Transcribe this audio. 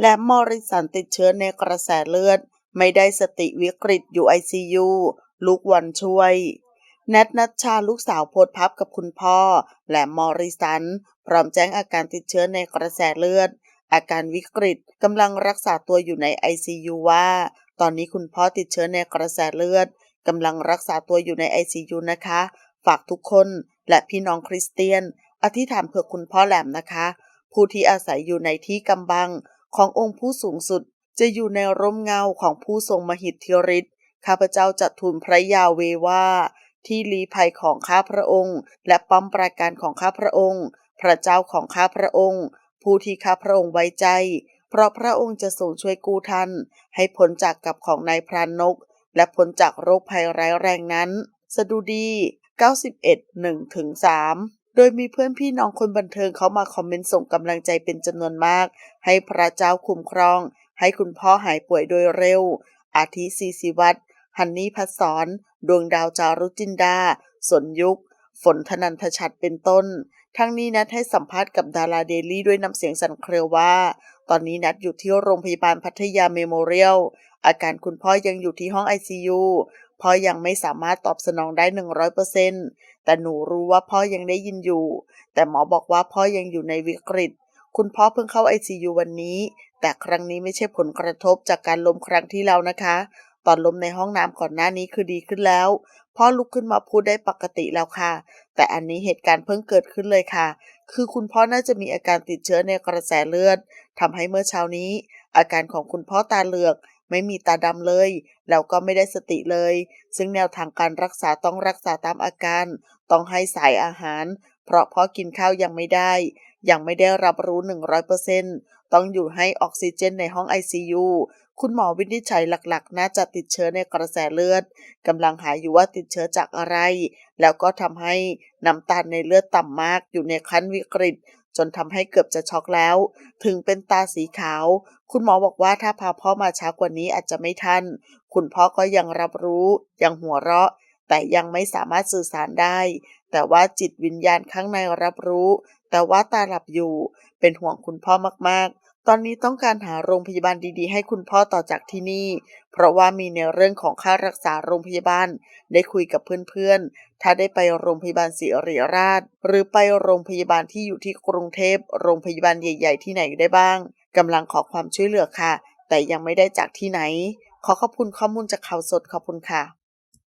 และมอริสันติดเชื้อในกระแสเลือด ไม่ได้สติวิกฤตอยู่ ICU ลูกวันช่วยแนทนัชชาลูกสาวโพสต์ภาพกับคุณพ่อ และมอริสัน พร้อมแจ้งอาการติดเชื้อในกระแสเลือด อาการวิกฤตกำลังรักษาตัวอยู่ใน ICU ว่า ตอนนี้คุณพ่อติดเชื้อในกระแสเลือดกำลังรักษาตัวอยู่ใน ICU นะคะ ฝากทุกคนและพี่น้องคริสเตียน อธิษฐานเพื่อคุณพ่อแหลมนะคะ ผู้ที่อาศัยอยู่ในที่กำบัง ขององค์ผู้สูงสุดจะอยู่ในร่มเงาของผู้ทรงมหิทธิฤทธิ์ข้าพเจ้าจะทูลพระยาเวว่า ที่ลี้ภัยของข้าพระองค์ และป้อมปราการของข้าพระองค์ พระเจ้าของข้าพระองค์ ผู้ที่ข้าพระองค์ไว้ใจ เพราะพระองค์จะทรงช่วยกู้ท่าน ให้พ้นจากกับของนายพรานนก และพ้นจากโรคภัยร้ายแรงนั้น สดุดี 91 1-3 โดยมีเพื่อนพี่น้องคนบันเทิงเขามาคอมเมนต์ส่งกำลังใจเป็นจำนวนมาก ให้พระเจ้าคุ้มครอง ให้คุณพ่อหายป่วยโดยเร็ว อาทิซีสิวัตรฮันนี่พัสสอนดวงดาวจารุจินดา สนยุค ฝนธนันทชัดเป็นต้น ทั้งนี้นัดให้สัมภาษณ์กับดาราเดลี่ด้วยน้ำเสียงสั่นเครือว่า ตอนนี้นัดอยู่ที่โรงพยาบาลพัทยาเมโมเรียลอาการคุณพ่อยังอยู่ที่ห้อง ICU พ่อยังไม่สามารถตอบสนองได้100%แต่หนูรู้ว่าพ่อยังได้ยินอยู่ แต่หมอบอกว่าพ่อยังอยู่ในวิกฤต คุณพ่อเพิ่งเข้า ICU วันนี้ แต่ครั้งนี้ไม่ใช่ผลกระทบจากการล้มครั้งที่แล้วนะคะ ตอนล้มในห้องน้ำก่อนหน้านี้คือดีขึ้นแล้ว พ่อลุกขึ้นมาพูดได้ปกติแล้วค่ะ แต่อันนี้เหตุการณ์เพิ่งเกิดขึ้นเลยค่ะ คือคุณพ่อน่าจะมีอาการติดเชื้อในกระแสเลือดทำให้เมื่อเช้านี้ อาการของคุณพ่อตาเหลือก ไม่มีตาดำเลย แล้วก็ไม่ได้สติเลย ซึ่งแนวทางการรักษาต้องรักษาตามอาการ ต้องให้สายอาหาร เพราะพ่อกินข้าวยังไม่ได้ ยังไม่ได้รับรู้ 100%ต้องอยู่ให้ออกซิเจนในห้อง ICU คุณหมอวินิจฉัยหลักๆ น่าจะติดเชื้อในกระแสเลือดกำลังหาอยู่ว่าติดเชื้อจากอะไร แล้วก็ทำให้น้ำตาลในเลือดต่ำมากอยู่ในขั้นวิกฤต จนทำให้เกือบจะช็อกแล้ว ถึงเป็นตาสีขาว คุณหมอบอกว่าถ้าพาพ่อมาช้ากว่านี้อาจจะไม่ทัน คุณพ่อก็ยังรับรู้ ยังหัวเราะ แต่ยังไม่สามารถสื่อสารได้ แต่ว่าจิตวิญญาณข้างในรับรู้ แต่ว่าตาหลับอยู่ เป็นห่วงคุณพ่อมากๆ ตอนนี้ต้องการหาโรงพยาบาลดีๆ ให้คุณพ่อต่อจากที่นี่ เพราะว่ามีในเรื่องของค่ารักษาโรงพยาบาล ได้คุยกับเพื่อนๆ ถ้าได้ไปโรงพยาบาลศิริราช หรือไปโรงพยาบาลที่อยู่ที่กรุงเทพ โรงพยาบาลใหญ่ ๆ ที่ไหนได้บ้างกำลังขอความช่วยเหลือค่ะ แต่ยังไม่ได้จากที่ไหน ขอขอบคุณข้อมูลจากข่าวสดขอบคุณค่ะ